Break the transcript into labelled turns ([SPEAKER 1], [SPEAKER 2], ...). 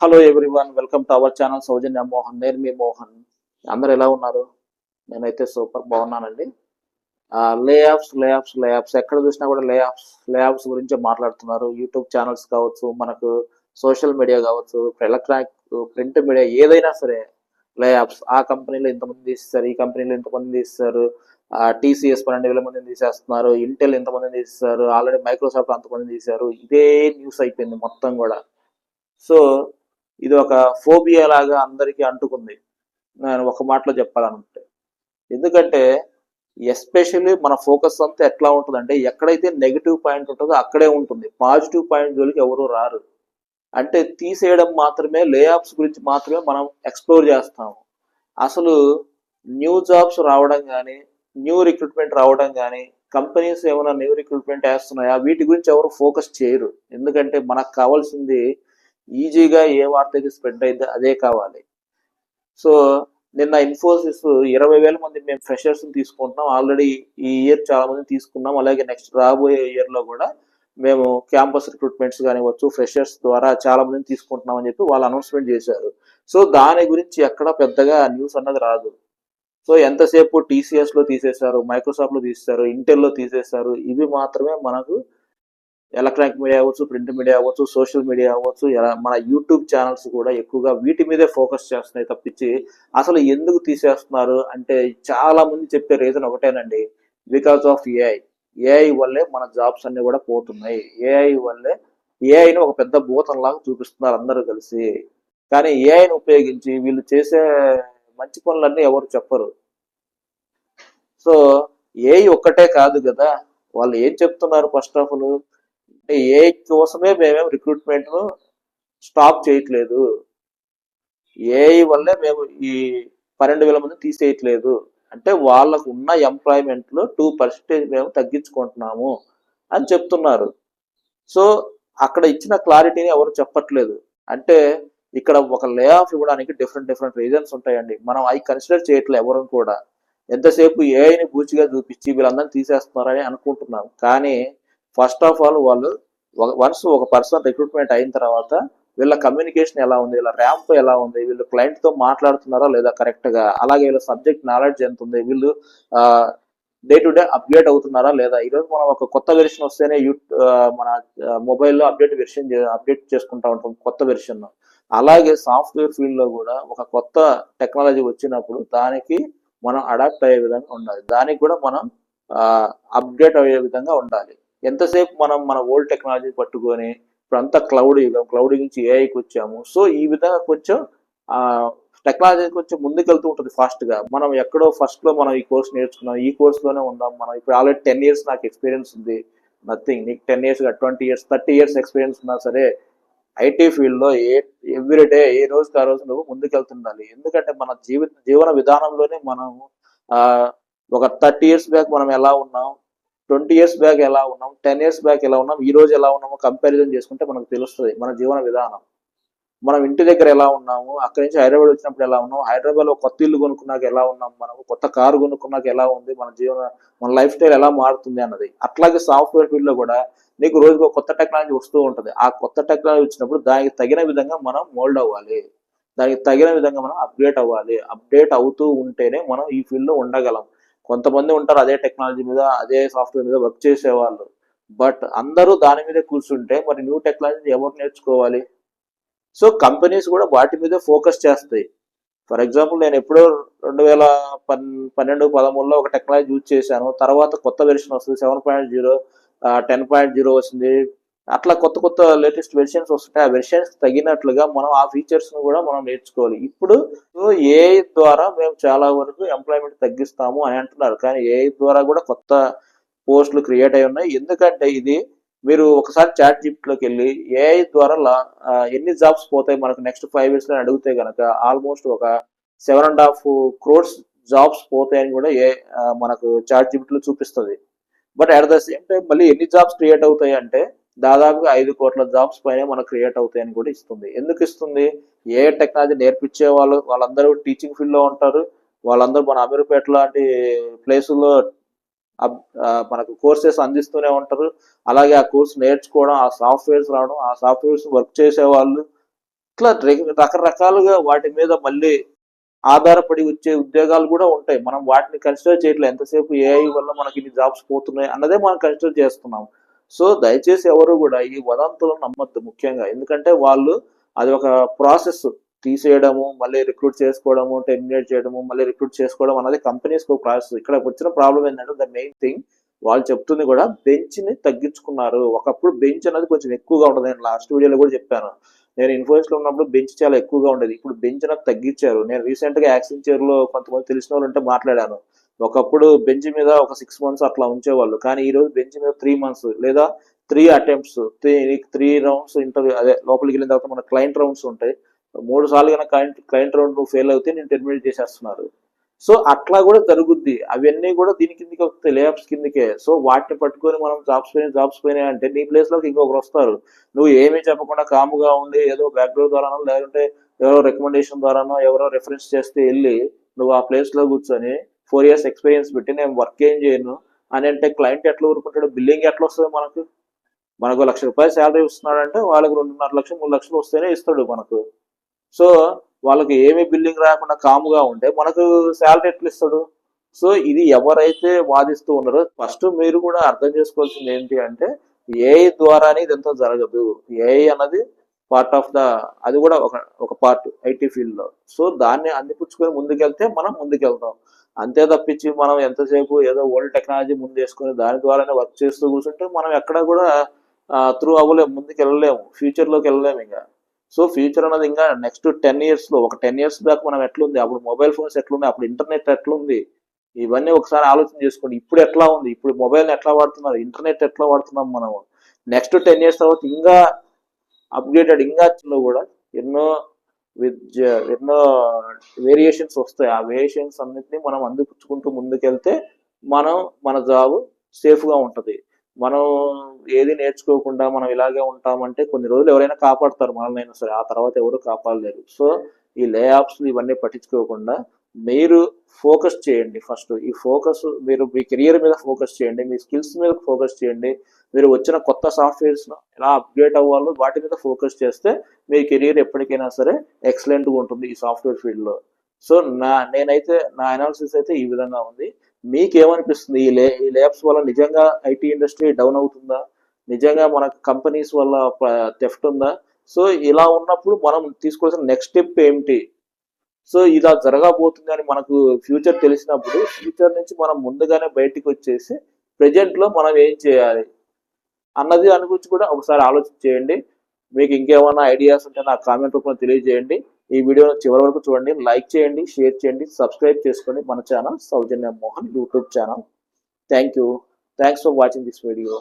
[SPEAKER 1] Hello everyone welcome to our channel Soujanya Mohan నేను మీ మోహన్ అందరు ఎలా ఉన్నారు? నేనైతే సూపర్ బాగున్నానండి. లే ఆఫ్స్ లే ఆఫ్స్ లే ఆఫ్స్ ఎక్కడ చూసినా కూడా లే ఆఫ్స్ లే ఆఫ్స్ గురించి మాట్లాడుతున్నారు. యూట్యూబ్ ఛానల్స్ కావచ్చు మనకు సోషల్ మీడియా కావచ్చు ఎలక్ట్రానిక్ ప్రింట్ మీడియా ఏదైనా సరే లే ఆఫ్స్ ఆ కంపెనీలో ఇంతమంది తీస్తారు ఈ కంపెనీలో ఇంతమంది తీస్తారు టీసీఎస్ పన్నెండు వేల మందిని తీసేస్తున్నారు. ఇంటెల్ ఇంతమందిని తీస్తారు ఆల్రెడీ మైక్రోసాఫ్ట్ అంతమంది తీశారు ఇదే న్యూస్ అయిపోయింది మొత్తం కూడా. సో ఇది ఒక ఫోబియా లాగా అందరికీ అంటుకుంది. నేను ఒక మాటలో చెప్పాలనుకుంటే. ఎందుకంటే ఎస్పెషల్లీ మన ఫోకస్ అంతా ఎట్లా ఉంటుందంటే ఎక్కడైతే నెగిటివ్ పాయింట్ ఉంటుందో అక్కడే ఉంటుంది. పాజిటివ్ పాయింట్ జోలికి ఎవరు రారు. అంటే తీసేయడం మాత్రమే లే ఆఫ్స్ గురించి మాత్రమే మనం ఎక్స్ప్లోర్ చేస్తాము అసలు న్యూ జాబ్స్ రావడం కానీ న్యూ రిక్రూట్మెంట్ రావడం కానీ కంపెనీస్ ఏమైనా న్యూ రిక్రూట్మెంట్ వేస్తున్నాయా వీటి గురించి ఎవరు ఫోకస్ చేయరు. ఎందుకంటే మనకు కావాల్సింది ఈజీగా ఏ వార్త అయితే స్ప్రెడ్ అయిందో అదే కావాలి. సో నిన్న ఇన్ఫోసిస్ ఇరవై వేల మంది మేము ఫ్రెషర్స్ తీసుకుంటున్నాం. ఆల్రెడీ ఈ ఇయర్ చాలా మంది తీసుకున్నాం. అలాగే నెక్స్ట్ రాబోయే ఇయర్లో కూడా మేము క్యాంపస్ రిక్రూట్మెంట్స్ కానివ్వచ్చు ఫ్రెషర్స్ ద్వారా చాలా మందిని తీసుకుంటున్నాం అని చెప్పి వాళ్ళు అనౌన్స్మెంట్ చేశారు. సో దాని గురించి ఎక్కడ పెద్దగా న్యూస్ అన్నది రాదు. సో ఎంతసేపు టీసీఎస్లో తీసేశారు మైక్రోసాఫ్ట్లో తీసేశారు ఇంటెల్లో తీసేశారు ఇవి మాత్రమే మనకు ఎలక్ట్రానిక్ మీడియా అవ్వచ్చు ప్రింట్ మీడియా అవ్వచ్చు సోషల్ మీడియా అవ్వచ్చు ఎలా- మన యూట్యూబ్ ఛానల్స్ కూడా ఎక్కువగా వీటి మీదే ఫోకస్ చేస్తున్నాయి తప్పించి అసలు ఎందుకు తీసేస్తున్నారు అంటే చాలా మంది చెప్పే రీజన్ ఒకటేనండి. బికాస్ ఆఫ్ ఏఐ ఏఐ వల్లే మన జాబ్స్ అన్ని కూడా పోతున్నాయి. ఏఐ వల్లే ఏఐని ఒక పెద్ద భూతంలాగా చూపిస్తున్నారు అందరూ కలిసి. కానీ ఏఐని ఉపయోగించి వీళ్ళు చేసే మంచి పనులన్నీ ఎవరు చెప్పరు. సో ఏఐ ఒక్కటే కాదు కదా. వాళ్ళు ఏం చెప్తున్నారు ఫస్ట్ ఆఫ్ ఆల్? అంటే ఏఐ కోసమే మేమేం రిక్రూట్మెంట్ను స్టాప్ చేయట్లేదు. ఏఐ వల్లే మేము ఈ పన్నెండు వేల మంది తీసేయట్లేదు. అంటే వాళ్ళకు ఉన్న ఎంప్లాయ్మెంట్లో టూ పర్సెంటేజ్ మేము తగ్గించుకుంటున్నాము అని చెప్తున్నారు. సో అక్కడ ఇచ్చిన క్లారిటీని ఎవరు చెప్పట్లేదు. అంటే ఇక్కడ ఒక లే ఆఫ్ ఇవ్వడానికి డిఫరెంట్ డిఫరెంట్ రీజన్స్ ఉంటాయండి. మనం అవి కన్సిడర్ చేయట్లేదు ఎవరు కూడా. ఎంతసేపు ఏఐని పూచిగా చూపించి వీళ్ళందరినీ తీసేస్తున్నారని అనుకుంటున్నాం. కానీ ఫస్ట్ ఆఫ్ ఆల్ వాళ్ళు వన్స్ ఒక పర్సన్ రిక్రూట్మెంట్ అయిన తర్వాత వీళ్ళ కమ్యూనికేషన్ ఎలా ఉంది వీళ్ళ ర్యాంప్ ఎలా ఉంది వీళ్ళు క్లయింట్తో మాట్లాడుతున్నారా లేదా కరెక్ట్గా? అలాగే వీళ్ళ సబ్జెక్ట్ నాలెడ్జ్ ఎంత ఉంది వీళ్ళు డే టు డే అప్డేట్ అవుతున్నారా లేదా? ఈరోజు మనం ఒక కొత్త వెర్షన్ వస్తేనే యూ మన మొబైల్లో అప్డేట్ వెర్షన్ అప్డేట్ చేసుకుంటా ఉంటాం కొత్త వెర్షన్ అలాగే సాఫ్ట్వేర్ ఫీల్డ్లో కూడా ఒక కొత్త టెక్నాలజీ వచ్చినప్పుడు దానికి మనం అడాప్ట్ అయ్యే విధంగా ఉండాలి. దానికి కూడా మనం అప్డేట్ అయ్యే విధంగా ఉండాలి. ఎంతసేపు మనం మన ఓల్డ్ టెక్నాలజీ పట్టుకొని ఇప్పుడు అంతా క్లౌడ్ యుగం క్లౌడ్ నుంచి ఏఐకి వచ్చాము. సో ఈ విధంగా కొంచెం టెక్నాలజీ కొంచెం ముందుకెళ్తూ ఉంటుంది ఫాస్ట్గా మనం ఎక్కడో ఫస్ట్లో మనం ఈ కోర్స్ నేర్చుకున్నాం ఈ కోర్స్లోనే ఉందాం మనం ఇప్పుడు ఆల్రెడీ టెన్ ఇయర్స్ నాకు ఎక్స్పీరియన్స్ ఉంది. నథింగ్ నీకు ten years twenty years thirty years experience ఉన్నా సరే ఐటీ ఫీల్డ్లో ఏ ఎవ్రీ డే ఏ రోజుకి ఆ రోజు నువ్వు ముందుకెళ్తుండాలి. ఎందుకంటే మన జీవిత జీవన విధానంలోనే మనం ఒక థర్టీ ఇయర్స్ బ్యాక్ మనం ఎలా ఉన్నాం? ట్వంటీ ఇయర్స్ బ్యాక్ ఎలా ఉన్నాం టెన్ ఇయర్స్ బ్యాక్ ఎలా ఉన్నాం ఈ రోజు ఎలా ఉన్నామో కంపారిజన్ చేసుకుంటే మనకు తెలుస్తుంది మన జీవన విధానం. మనం ఇంటి దగ్గర ఎలా ఉన్నాము అక్కడి నుంచి హైదరాబాద్ వచ్చినప్పుడు ఎలా ఉన్నాం హైదరాబాద్లో కొత్త ఇల్లు కొనుక్కున్నాక ఎలా ఉన్నాం మనం కొత్త కారు కొనుక్కున్నాక ఎలా ఉంది మన జీవన మన లైఫ్ స్టైల్ ఎలా మారుతుంది అన్నది. అట్లాగే సాఫ్ట్వేర్ ఫీల్డ్లో కూడా నీకు రోజుకు కొత్త టెక్నాలజీ వస్తూ ఉంటుంది. ఆ కొత్త టెక్నాలజీ వచ్చినప్పుడు దానికి తగిన విధంగా మనం మోల్డ్ అవ్వాలి. దానికి తగిన విధంగా మనం అప్డేట్ అవ్వాలి. అప్డేట్ అవుతూ ఉంటేనే మనం ఈ ఫీల్డ్లో ఉండగలం. కొంతమంది ఉంటారు అదే టెక్నాలజీ మీద అదే సాఫ్ట్వేర్ మీద వర్క్ చేసేవాళ్ళు. బట్ అందరూ దాని మీద కూర్చుంటే మరి న్యూ టెక్నాలజీ ఎవరు నేర్చుకోవాలి? సో కంపెనీస్ కూడా వాటి మీద ఫోకస్ చేస్తాయి. ఫర్ ఎగ్జాంపుల్ నేను ఎప్పుడో రెండు వేల పన్ పన్నెండు పదమూడులో ఒక టెక్నాలజీ యూజ్ చేశాను. తర్వాత కొత్త వెర్షన్ వస్తుంది seven point zero ten point zero వచ్చింది. అట్లా కొత్త కొత్త లేటెస్ట్ వెర్షన్స్ వస్తుంటాయి. ఆ వెర్షన్స్ తగినట్లుగా మనం ఆ ఫీచర్స్ను కూడా మనం నేర్చుకోవాలి. ఇప్పుడు ఏఐ ద్వారా మేము చాలా వరకు ఎంప్లాయ్మెంట్ తగ్గిస్తాము అని అంటున్నారు. కానీ ఏఐ ద్వారా కూడా కొత్త పోస్టులు క్రియేట్ అయి ఉన్నాయి. ఎందుకంటే ఇది మీరు ఒకసారి చాట్లోకి వెళ్ళి ఏఐ ద్వారా ఎన్ని జాబ్స్ పోతాయి మనకు నెక్స్ట్ ఫైవ్ ఇయర్స్లో అడిగితే కనుక ఆల్మోస్ట్ ఒక seven and half crores jobs పోతాయని కూడా ఏ మనకు చాట్లో చూపిస్తుంది. But at the same time మళ్ళీ ఎన్ని జాబ్స్ క్రియేట్ అవుతాయి అంటే దాదాపుగా ఐదు కోట్ల జాబ్స్ పైన మనకు క్రియేట్ అవుతాయని కూడా ఇస్తుంది. ఎందుకు ఇస్తుంది? ఏ టెక్నాలజీ నేర్పించే వాళ్ళు వాళ్ళందరూ టీచింగ్ ఫీల్డ్లో ఉంటారు. వాళ్ళందరూ మన అమీర్పేట లాంటి ప్లేసుల్లో మనకు కోర్సెస్ అందిస్తూనే ఉంటారు. అలాగే ఆ కోర్స్ నేర్చుకోవడం ఆ సాఫ్ట్వేర్స్ రావడం ఆ సాఫ్ట్వేర్స్ వర్క్ చేసే వాళ్ళు ఇట్లా రకరకాలుగా వాటి మీద మళ్ళీ ఆధారపడి వచ్చే ఉద్యోగాలు కూడా ఉంటాయి. మనం వాటిని కన్సిడర్ చేయట్లేదు. ఎంతసేపు ఏఐ వల్ల మనకి ఇన్ని జాబ్స్ పోతున్నాయి అన్నదే మనం కన్సిడర్ చేస్తున్నాం సో దయచేసి ఎవరు కూడా ఈ వదంతులను నమ్మద్దు ముఖ్యంగా. ఎందుకంటే వాళ్ళు అది ఒక ప్రాసెస్ తీసేయడము మళ్ళీ రిక్రూట్ చేసుకోవడము టెర్మినేట్ చేయడము మళ్ళీ రిక్రూట్ చేసుకోవడం అనేది కంపెనీస్కి ఒక ప్రాసెస్. ఇక్కడ వచ్చిన ప్రాబ్లం ఏంటంటే ద మెయిన్ థింగ్ వాళ్ళు చెప్తుంది కూడా బెంచ్ని తగ్గించుకున్నారు. ఒకప్పుడు బెంచ్ అనేది కొంచెం ఎక్కువగా ఉంటుంది నేను లాస్ట్ వీడియోలో కూడా చెప్పాను. నేను ఇన్ఫోసిస్లో ఉన్నప్పుడు బెంచ్ చాలా ఎక్కువగా ఉండేది. ఇప్పుడు బెంచ్ నాకు తగ్గించారు. నేను రీసెంట్గా యాక్సెంచర్లో కొంతమంది తెలిసిన వాళ్ళు ఉంటే మాట్లాడాను. ఒకప్పుడు బెంచ్ మీద ఒక సిక్స్ మంత్స్ అట్లా ఉంచేవాళ్ళు. కానీ ఈరోజు బెంచ్ మీద త్రీ మంత్స్ లేదా three attempts three three rounds interview అదే లోపలికి వెళ్ళిన తర్వాత మన క్లయింట్ రౌండ్స్ ఉంటాయి. మూడు సార్లు కనుక క్లయింట్ క్లయింట్ రౌండ్ నువ్వు ఫెయిల్ అవుతే నేను టెర్మినేట్ చేసేస్తున్నారు. సో అట్లా కూడా జరుగుద్ది. అవన్నీ కూడా దీని కిందకి వస్తాయి లేఅప్స్ కిందకే. సో వాటిని పట్టుకొని మనం జాబ్స్ పోయిన జాబ్స్ పోయినాయి అంటే నీ ప్లేస్లోకి ఇంకొకరు వస్తారు. నువ్వు ఏమీ చెప్పకుండా కాముగా ఉండి ఏదో బ్యాక్గ్రౌండ్ ద్వారానో లేదంటే ఎవరో రికమెండేషన్ ద్వారానో ఎవరో రెఫరెన్స్ చేస్తే వెళ్ళి నువ్వు ఆ ప్లేస్లో కూర్చొని ఫోర్ ఇయర్స్ ఎక్స్పీరియన్స్ పెట్టి నేను వర్క్ ఏం చేయను. అని అంటే క్లయింట్ ఎట్లా ఊరుకుంటాడు బిల్లింగ్ ఎట్లా వస్తుంది మనకు. మనకు లక్ష రూపాయలు శాలరీ ఇస్తున్నాడంటే వాళ్ళకి రెండున్నర లక్షలు మూడు లక్షలు వస్తేనే ఇస్తాడు మనకు. సో వాళ్ళకి ఏమి బిల్లింగ్ రాకుండా కాముగా ఉంటే మనకు శాలరీ ఎట్లా ఇస్తాడు? సో ఇది ఎవరైతే వాదిస్తూ ఉన్నారో ఫస్ట్ మీరు కూడా అర్థం చేసుకోవాల్సింది ఏంటి అంటే ఏఐ ద్వారానే ఇదంతా జరగదు. ఏఐ అన్నది పార్ట్ ఆఫ్ ద అది కూడా ఒక ఒక పార్ట్ ఐటీ ఫీల్డ్లో. సో దాన్ని అందిపుచ్చుకొని ముందుకెళ్తే మనం ముందుకెళ్తాం. అంతే తప్పించి మనం ఎంతసేపు ఏదో ఓల్డ్ టెక్నాలజీ ముందు వేసుకొని దాని ద్వారానే వర్క్ చేస్తూ కూర్చుంటే మనం ఎక్కడ కూడా త్రూ అవ్వలేము ముందుకు వెళ్ళలేము ఫ్యూచర్లోకి వెళ్ళలేము ఇంకా. సో ఫ్యూచర్ అనేది ఇంకా నెక్స్ట్ టెన్ ఇయర్స్లో ఒక టెన్ ఇయర్స్ బ్యాక్ మనం ఎట్లుంది? అప్పుడు మొబైల్ ఫోన్స్ ఎట్లున్నాయి? అప్పుడు ఇంటర్నెట్ ఎట్లుంది? ఇవన్నీ ఒకసారి ఆలోచన చేసుకోండి. ఇప్పుడు ఎట్లా ఉంది? ఇప్పుడు మొబైల్ ఎట్లా వాడుతున్నారు? ఇంటర్నెట్ ఎట్లా వాడుతున్నాం మనం నెక్స్ట్ టెన్ ఇయర్స్ తర్వాత ఇంకా అప్డేటెడ్ ఇంకా కూడా ఎన్నో విత్ ఎన్నో వేరియేషన్స్ వస్తాయి. ఆ వేరియేషన్స్ అన్నిటిని మనం అందిపుచ్చుకుంటూ ముందుకెళ్తే మనం మన జాబ్ సేఫ్గా ఉంటుంది. మనం ఏది నేర్చుకోకుండా మనం ఇలాగే ఉంటామంటే కొన్ని రోజులు ఎవరైనా కాపాడతారు మనల్ని సరే. ఆ తర్వాత ఎవరు కాపాడలేరు. సో ఈ లే ఆఫ్స్ ఇవన్నీ పట్టించుకోకుండా మీరు ఫోకస్ చేయండి ఫస్ట్. ఈ ఫోకస్ మీరు మీ కెరియర్ మీద ఫోకస్ చేయండి మీ స్కిల్స్ మీద ఫోకస్ చేయండి. మీరు వచ్చిన కొత్త సాఫ్ట్వేర్స్ ఎలా అప్డేట్ అవ్వాలో వాటి మీద ఫోకస్ చేస్తే మీ కెరియర్ ఎప్పటికైనా సరే ఎక్సలెంట్గా ఉంటుంది ఈ సాఫ్ట్వేర్ ఫీల్డ్లో. సో నా నేనైతే నా అనాలిసిస్ అయితే ఈ విధంగా ఉంది. మీకేమనిపిస్తుంది? ఈ లే ఈ ల్యాబ్స్ వల్ల నిజంగా ఐటీ ఇండస్ట్రీ డౌన్ అవుతుందా? నిజంగా మన కంపెనీస్ వల్ల థెఫ్ట్ ఉందా? సో ఇలా ఉన్నప్పుడు మనం తీసుకోవాల్సిన నెక్స్ట్ స్టెప్ ఏమిటి సో ఇలా జరగబోతుంది అని మనకు ఫ్యూచర్ తెలిసినప్పుడు ఫ్యూచర్ నుంచి మనం ముందుగానే బయటికి వచ్చేసి ప్రెజెంట్లో మనం ఏం చేయాలి అన్నది దాని గురించి కూడా ఒకసారి ఆలోచన చేయండి. మీకు ఇంకేమైనా ఐడియాస్ ఉంటే నా కామెంట్ రూపంలో తెలియజేయండి. ఈ వీడియో చివరి వరకు చూడండి. లైక్ చేయండి షేర్ చేయండి సబ్స్క్రైబ్ చేసుకోండి. మన channel Soujanya Mohan YouTube channel thank you thanks for watching this video